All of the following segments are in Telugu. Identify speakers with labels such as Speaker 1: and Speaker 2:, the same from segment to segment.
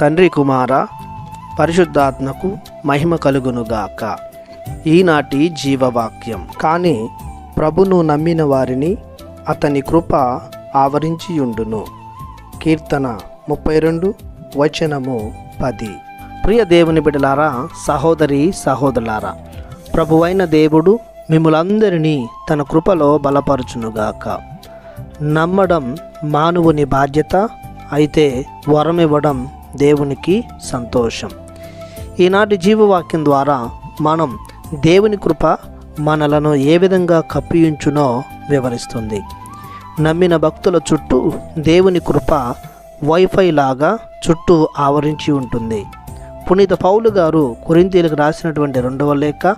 Speaker 1: తండ్రి కుమార పరిశుద్ధాత్మకు మహిమ కలుగునుగాక. ఈనాటి జీవవాక్యం. కానీ ప్రభును నమ్మిన వారిని అతని కృప ఆవరించియుండును. కీర్తన ముప్పై రెండు వచనము పది. ప్రియ దేవుని బిడలారా సహోదరి సహోదరులారా ప్రభువైన దేవుడు మిమ్మలందరినీ తన కృపలో బలపరచునుగాక. నమ్మడం మానవుని బాధ్యత అయితే వరమివ్వడం దేవునికి సంతోషం. ఈనాటి జీవవాక్యం ద్వారా మనం దేవుని కృప మనలను ఏ విధంగా కప్పియుంచునో వివరిస్తుంది. నమ్మిన భక్తుల చుట్టూ దేవుని కృప వైఫై లాగా చుట్టూ ఆవరించి ఉంటుంది. పునీత పౌలు గారు కొరింతీలకు రాసినటువంటి రెండవ లేఖ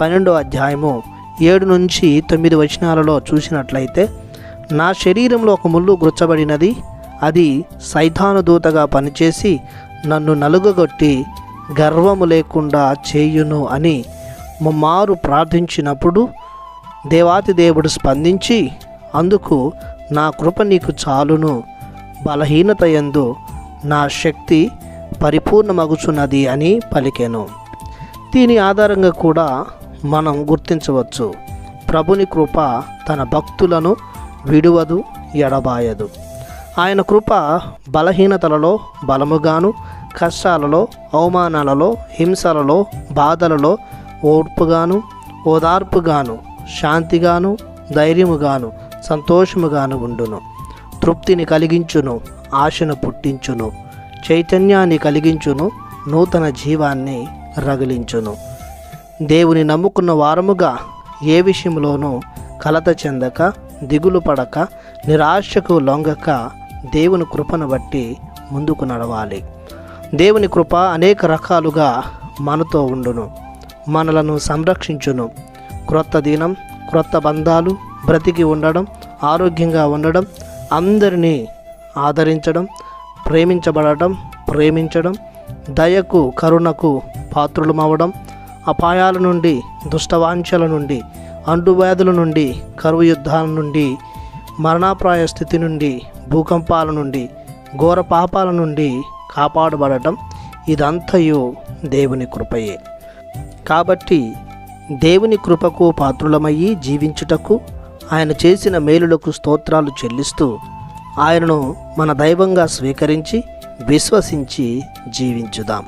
Speaker 1: పన్నెండవ అధ్యాయము ఏడు నుంచి తొమ్మిది వచనాలలో చూసినట్లయితే నా శరీరంలో ఒక ముళ్ళు గుచ్చబడినది అది సైతాను దూతగా పనిచేసి నన్ను నలుగగొట్టి గర్వము లేకుండా చేయును అని ముమ్మారు ప్రార్థించినప్పుడు దేవాతి దేవుడు స్పందించి అందుకు నా కృప నీకు చాలును. బలహీనత యందు నా శక్తి పరిపూర్ణమగుచున్నది అని పలికెను. దీని ఆధారంగా కూడా మనం గుర్తించవచ్చు. ప్రభుని కృప తన భక్తులను విడువదు ఎడబాయదు. ఆయన కృప బలహీనతలలో బలముగాను కష్టాలలో అవమానాలలో హింసలలో బాధలలో ఓర్పుగాను ఓదార్పుగాను శాంతిగాను ధైర్యముగాను సంతోషముగాను ఉండును. తృప్తిని కలిగించును ఆశను పుట్టించును చైతన్యాన్ని కలిగించును నూతన జీవాన్ని రగిలించును. దేవుని నమ్ముకున్న వారముగా ఏ విషయంలోనూ కలత చెందక దిగులు పడక నిరాశకు లొంగక దేవుని కృపను బట్టి ముందుకు నడవాలి. దేవుని కృప అనేక రకాలుగా మనతో ఉండును. మనలను సంరక్షించును. క్రొత్త దినం క్రొత్త బంధాలు బ్రతికి ఉండడం ఆరోగ్యంగా ఉండడం అందరినీ ఆదరించడం ప్రేమించబడటం ప్రేమించడం దయకు కరుణకు పాత్రులమవడం అపాయాల నుండి దుష్టవాంఛల నుండి అంటువ్యాధుల నుండి కరువు యుద్ధాల నుండి మరణాప్రాయ స్థితి నుండి భూకంపాల నుండి ఘోర పాపాల నుండి కాపాడబడటం ఇదంతయు దేవుని కృపయే. కాబట్టి దేవుని కృపకు పాత్రులమయ్యి జీవించుటకు ఆయన చేసిన మేలులకు స్తోత్రాలు చెల్లిస్తూ ఆయనను మన దైవంగా స్వీకరించి విశ్వసించి జీవించుదాం.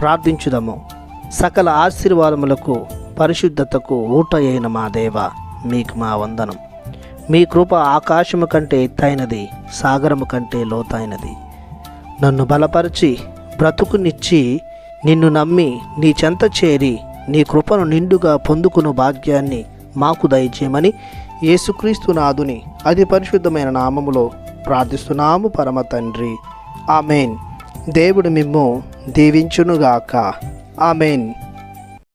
Speaker 1: ప్రార్థించుదాము. సకల ఆశీర్వాదములకు పరిశుద్ధతకు ఊట అయిన మా దేవ మీకు మా వందనం. మీ కృప ఆకాశము కంటే ఎత్తైనది సాగరము కంటే లోతైనది. నన్ను బలపరిచి బ్రతుకునిచ్చి నిన్ను నమ్మి నీ చెంత చేరి నీ కృపను నిండుగా పొందుకును భాగ్యాన్ని మాకు దయచేయమని యేసుక్రీస్తు నాదుని అతి పరిశుద్ధమైన నామములో ప్రార్థిస్తున్నాము పరమ తండ్రి. ఆమెన్. దేవుడు మిమ్ము దీవించునుగాక. ఆమెన్.